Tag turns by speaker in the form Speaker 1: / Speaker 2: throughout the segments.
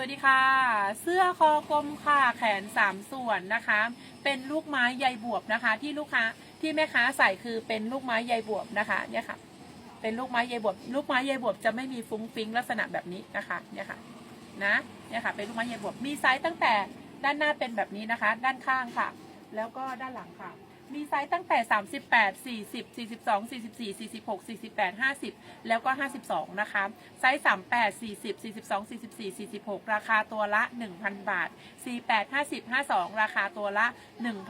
Speaker 1: สวัสดีค่ะ เสื้อคอกลมค่ะแขนสามส่วนนะคะ เป็นลูกไม้ใยบวบนะคะ ที่ลูกค้าที่แม่ค้าใส่คือเป็นลูกไม้ใยบวบนะคะเนี่ยค่ะ เป็นลูกไม้ใยบวบ ลูกไม้ใยบวบจะไม่มีฟุ้งฟิ้งลักษณะแบบนี้นะคะเนี่ยค่ะนะเนี่ยค่ะเป็นลูกไม้ใยบวบมีไซส์ตั้งแต่ด้านหน้าเป็นแบบนี้นะคะ ด้านข้างค่ะ แล้วก็ด้านหลังค่ะ มีไซส์ตั้งแต่ 38 40 42 44 46 48 50 แล้วก็ 52 นะคะ ไซส์ 38 40 42 44 46 ราคาตัวละ 1,000 บาท 48 50 52 ราคาตัวละ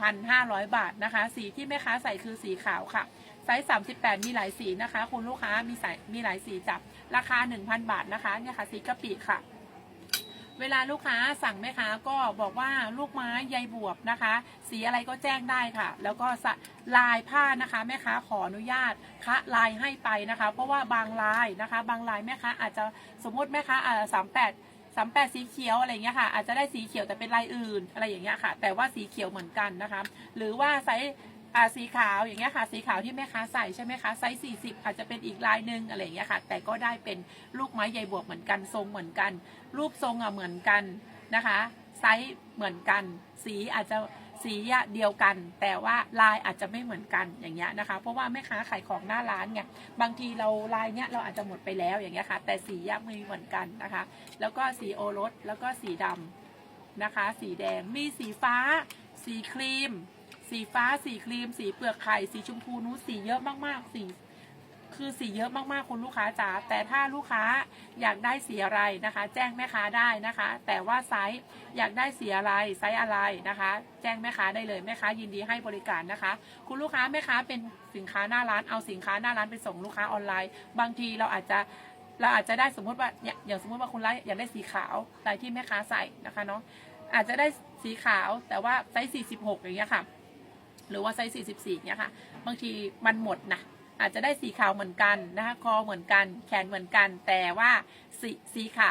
Speaker 1: 1,500 บาทนะคะ สีที่แม่ค้าใส่คือสีขาวค่ะ ไซส์ 38 มีหลายสีนะคะ คุณลูกค้ามีสายมีหลายสีจับ ราคา 1,000 บาทนะคะ เนี่ยค่ะ สีกะปิค่ะ เวลาลูกค้าสั่งแม่ค้าก็บอกว่าลูกไม้ใยบวบนะคะ สีอะไรก็แจ้งได้ค่ะ แล้วก็ลายผ้านะคะ แม่ค้าขออนุญาตคะลายให้ไปนะคะ เพราะว่าบางลายนะคะ บางลายแม่ค้าอาจจะสมมติแม่ค้าอ่าสามแปดสามแปดสีเขียวอะไรอย่างเงี้ยค่ะอาจจะได้สีเขียวแต่เป็นลายอื่นอะไรอย่างเงี้ยค่ะ แต่ว่าสีเขียวเหมือนกันนะคะ หรือว่าไซส์ อ่าสีขาวอย่างเงี้ยค่ะ สีขาวที่แม่ค้าใส่ใช่ไหมคะไซส์สี่สิบอาจจะเป็นอีกลายหนึ่งอะไรอย่างเงี้ยค่ะ แต่ก็ได้เป็นลูกไม้ใยบวบเหมือนกันทรงเหมือนกัน รูปทรงอะเหมือนกันนะคะ ไซส์เหมือนกัน สีอาจจะสีอะเดียวกัน แต่ว่าลายอาจจะไม่เหมือนกันอย่างเงี้ยนะคะ เพราะว่าแม่ค้าขายของหน้าร้านไงบางทีเราลายเนี้ยเราอาจจะหมดไปแล้วอย่างเงี้ยค่ะ แต่สีอะไม่เหมือนกันนะคะ แล้วก็สีโอรสแล้วก็สีดำนะคะ สีแดงมีสีฟ้า สีครีม สีฟ้าสีครีม สีเปลือกไข่ สีชมพูนู้สีเยอะมากๆสีคือสีเยอะมากๆคุณลูกค้าจ๋าแต่ถ้าลูกค้าอยากได้สีอะไรนะคะ แจ้งแม่ค้าได้นะคะ แต่ว่าไซส์อยากได้สีอะไรไซส์อะไรนะคะ แจ้งแม่ค้าได้เลยแม่ค้ายินดีให้บริการนะคะ คุณลูกค้าแม่ค้าเป็นสินค้าหน้าร้านเอาสินค้าหน้าร้านไปส่งลูกค้าออนไลน์ บางทีเราอาจจะเราอาจจะได้สมมติว่าอย่างสมมติว่าคุณไลฟ์อยากได้สีขาวลายที่แม่ค้าใส่นะคะเนาะอาจจะได้สีขาวแต่ว่าไซส์46อย่างเงี้ยค่ะ หรือว่าไซส์44เนี่ยค่ะบางทีมันหมดนะอาจจะได้สีขาวเหมือนกันนะคะคอเหมือนกันแขนเหมือนกัน แต่ว่าสีสีค่ะ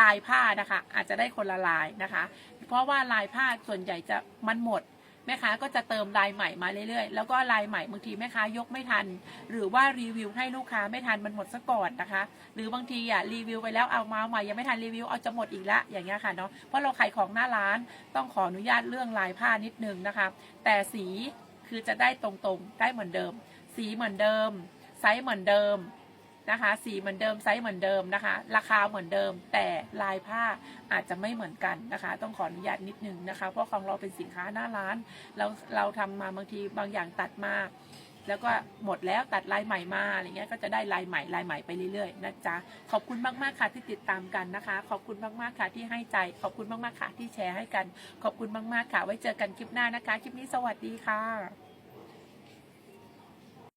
Speaker 1: ลายผ้านะคะ อาจจะได้คนละลายนะคะ เพราะว่าลายผ้าส่วนใหญ่จะมันหมด แม่ค้าก็จะเติมลายใหม่มาเรื่อยๆ แล้วก็ลายใหม่บางทีแม่ค้ายกไม่ทัน หรือว่ารีวิวให้ลูกค้าไม่ทันมันหมดซะก่อนนะคะ หรือบางทีอะรีวิวไปแล้วเอามาใหม่ยังไม่ทันรีวิวเอาจะหมดอีกละอย่างเงี้ยค่ะเนาะเพราะเราขายของหน้าร้านต้องขออนุญาตเรื่องลายผ้านิดนึงนะคะ แต่สีคือจะได้ตรงๆได้เหมือนเดิม สีเหมือนเดิมไซส์เหมือนเดิม นะคะ สีเหมือนเดิมไซส์เหมือนเดิมนะคะ ราคาเหมือนเดิม แต่ลายผ้าอาจจะไม่เหมือนกันนะคะ ต้องขออนุญาตนิดนึงนะคะ เพราะของเราเป็นสินค้าหน้าร้าน เราเราทำมาบางทีบางอย่างตัดมาแล้วก็หมดแล้วตัดลายใหม่มาอะไรเงี้ยก็จะได้ลายใหม่ลายใหม่ไปเรื่อยๆนะจ๊ะขอบคุณมากๆค่ะที่ติดตามกันนะคะ ขอบคุณมากๆค่ะที่ให้ใจ ขอบคุณมากๆค่ะที่แชร์ให้กัน ขอบคุณมากๆค่ะ ไว้เจอกันคลิปหน้านะคะ คลิปนี้สวัสดีค่ะ